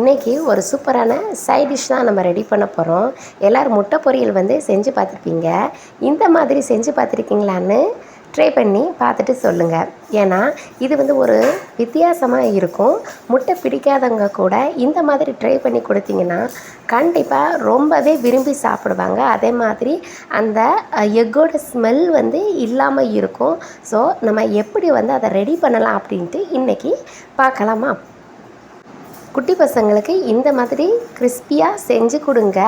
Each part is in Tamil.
இன்றைக்கி ஒரு சூப்பரான சைட் டிஷ் தான் நம்ம ரெடி பண்ண போகிறோம் எல்லோரும் முட்டை பொரியல் வந்து செஞ்சு பார்த்துருப்பீங்க. இந்த மாதிரி செஞ்சு பார்த்துருக்கீங்களான்னு ட்ரை பண்ணி பார்த்துட்டு சொல்லுங்கள் ஏன்னா இது வந்து ஒரு வித்தியாசமாக இருக்கும். முட்டை பிடிக்காதவங்க கூட இந்த மாதிரி ட்ரை பண்ணி கொடுத்தீங்கன்னா கண்டிப்பாக ரொம்பவே விரும்பி சாப்பிடுவாங்க. அதே மாதிரி அந்த எக்கோட ஸ்மெல் வந்து இல்லாமல் இருக்கும். ஸோ நம்ம எப்படி வந்து அதை ரெடி பண்ணலாம் அப்படின்ட்டு இன்றைக்கி பார்க்கலாமா? குட்டி பசங்களுக்கு இந்த மாதிரி கிறிஸ்பியாக செஞ்சு கொடுங்க.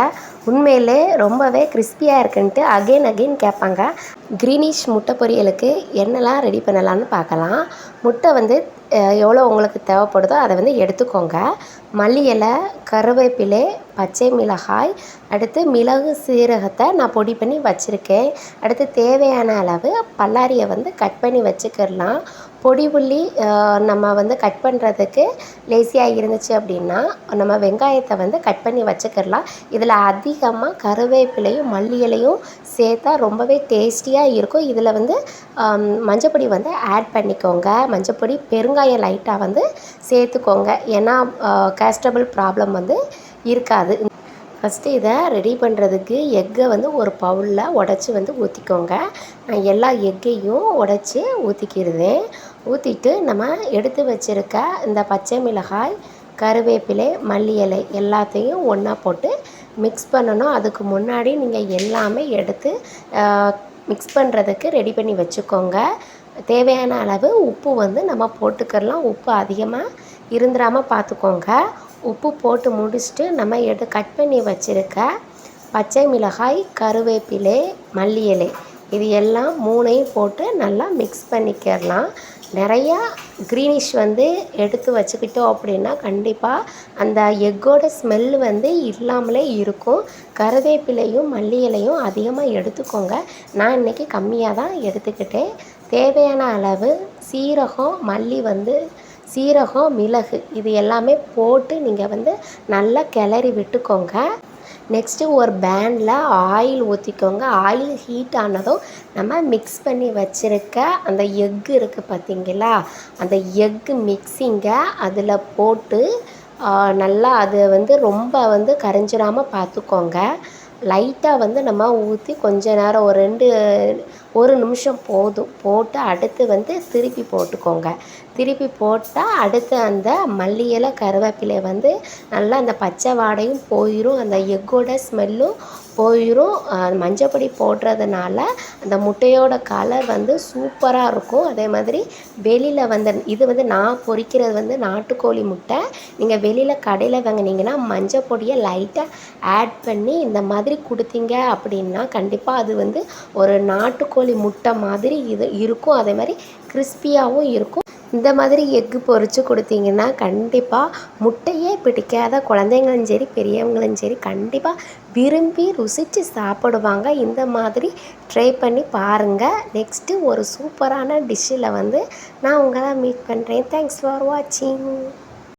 உண்மையிலே ரொம்பவே கிறிஸ்பியாக இருக்குன்ட்டு அகெயின் அகெயின் கேட்பாங்க. க்ரீனிஷ் முட்டை பொரியலுக்கு என்னெல்லாம் ரெடி பண்ணலான்னு பார்க்கலாம். முட்டை வந்து எவ்வளோ உங்களுக்கு தேவைப்படுதோ அதை வந்து எடுத்துக்கோங்க. மல்லி இலை கருவேப்பிலை பச்சை மிளகாய் அடுத்து மிளகு சீரகத்தை நான் பொடி பண்ணி வச்சுருக்கேன். அடுத்து தேவையான அளவு பல்லாரியை வந்து கட் பண்ணி வச்சுக்கிடலாம். பொடி புள்ளி நம்ம வந்து கட் பண்ணுறதுக்கு லேசியாக இருந்துச்சு அப்படின்னா நம்ம வெங்காயத்தை வந்து கட் பண்ணி வச்சுக்கிடலாம். இதில் அதிகமாக கருவேப்பிலையும் மல்லி இலையும் சேர்த்தா ரொம்பவே டேஸ்டியாக இருக்கும். இதில் வந்து மஞ்சப்பொடி வந்து ஆட் பண்ணிக்கோங்க. மஞ்சப்பொடி பெருங்காயம் லைட்டாக வந்து சேர்த்துக்கோங்க. ஏன்னா கேஸ்டபிள் ப்ராப்ளம் வந்து இருக்காது. ஃபஸ்ட்டு இதை ரெடி பண்ணுறதுக்கு எக்கை வந்து ஒரு பவுலில் உடச்சி வந்து ஊற்றிக்கோங்க நான் எல்லா எக்கையும் உடச்சி ஊற்றிக்கிடுதேன் ஊற்றிட்டு நம்ம எடுத்து வச்சுருக்க இந்த பச்சை மிளகாய் கருவேப்பிலை மல்லி இலை எல்லாத்தையும் ஒன்றா போட்டு மிக்ஸ் பண்ணணும். அதுக்கு முன்னாடி நீங்கள் எல்லாமே எடுத்து மிக்ஸ் பண்ணுறதுக்கு ரெடி பண்ணி வச்சுக்கோங்க. தேவையான அளவு உப்பு வந்து நம்ம போட்டுக்கிறலாம். உப்பு அதிகமாக இருந்துடாமல் பார்த்துக்கோங்க உப்பு போட்டு முடிச்சுட்டு நம்ம எடு கட் பண்ணி வச்சுருக்க பச்சை மிளகாய் கருவேப்பிலை மல்லி இலை இது எல்லாம் மூணையும் போட்டு நல்லா மிக்ஸ் பண்ணிக்கிறலாம் நிறையா க்ரீனிஷ் வந்து எடுத்து வச்சுக்கிட்டோம் அப்படின்னா கண்டிப்பாக அந்த எக்கோட ஸ்மெல் வந்து இல்லாமலே இருக்கும். கருவேப்பிலையும் மல்லி இலையும் அதிகமாக எடுத்துக்கோங்க. நான் இன்றைக்கி கம்மியாக தான் எடுத்துக்கிட்டேன். தேவையான அளவு சீரகம் மல்லி வந்து சீரகம் மிளகு இது எல்லாமே போட்டு நீங்கள் வந்து நல்லா கிளறி விட்டுக்கோங்க. நெக்ஸ்ட்டு ஒரு பேனில் ஆயில் ஊற்றிக்கோங்க ஆயில் ஹீட் ஆனதும் நம்ம மிக்ஸ் பண்ணி வச்சுருக்க அந்த எக்கு இருக்குது பார்த்திங்களா அந்த எக்கு மிக்ஸிங்கை அதில் போட்டு நல்லா அது வந்து ரொம்ப வந்து கரைஞ்சிடாமல் பார்த்துக்கோங்க லைட்டாக வந்து நம்ம ஊற்றி கொஞ்ச நேரம் ஒரு ரெண்டு ஒரு நிமிஷம் போதும். போட்டு அடுத்து வந்து திருப்பி போட்டுக்கோங்க. திருப்பி போட்டால் அடுத்து அந்த மல்லி இலை கருவேப்பிலை வந்து நல்லா அந்த பச்சை வாடையும் போயிடும் அந்த எக்கோட ஸ்மெல்லும் போயிடும் மஞ்சப்பொடி போடுறதுனால அந்த முட்டையோட கலர் வந்து சூப்பராக இருக்கும். அதே மாதிரி வெளியில் வந்து இது வந்து நான் பொரிக்கிறது வந்து நாட்டுக்கோழி முட்டை. நீங்கள் வெளியில் கடையில் வாங்கினீங்கன்னா மஞ்சப்பொடியை லைட்டாக ஆட் பண்ணி இந்த மாதிரி கொடுத்தீங்க அப்படின்னா கண்டிப்பாக அது வந்து ஒரு நாட்டுக்கோழி முட்டை மாதிரி இது இருக்கும். அதே மாதிரி கிறிஸ்பியாகவும் இருக்கும். இந்த மாதிரி எக்கு பொரித்து கொடுத்தீங்கன்னா கண்டிப்பாக முட்டையே பிடிக்காத குழந்தைங்களும் சரி பெரியவங்களும் சரி கண்டிப்பாக விரும்பி ருசித்து சாப்பிடுவாங்க. இந்த மாதிரி ட்ரை பண்ணி பாருங்கள் நெக்ஸ்ட்டு ஒரு சூப்பரான டிஷ்ஷில் வந்து நான் உங்களை மீட் பண்ணுறேன் தேங்க்ஸ் ஃபார் வாட்சிங்